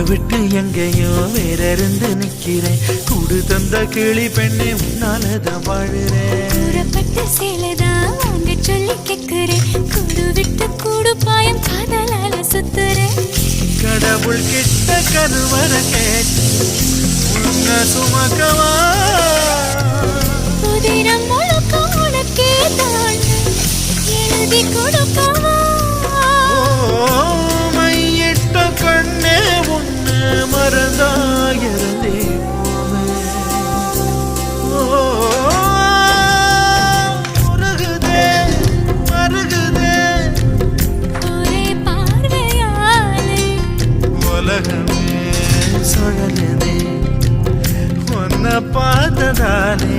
எங்கேயோ வேற இருந்து நிக்கிறேன் கூடு தந்த கிளி பெண்ணே உன்னாலதான் வாழுறேன். சேலைதான் சொல்லி கேக்குறேன் கூடு விட்டு கூடு பாயம் காதலால சுத்துறேன். கடவுள் கிட்ட கருவற கேட்டு சுமக்கவா? புதினம் முழுக்க உனக்கே தான். எழுதி கொடுக்கவா? பார்த்ததாலே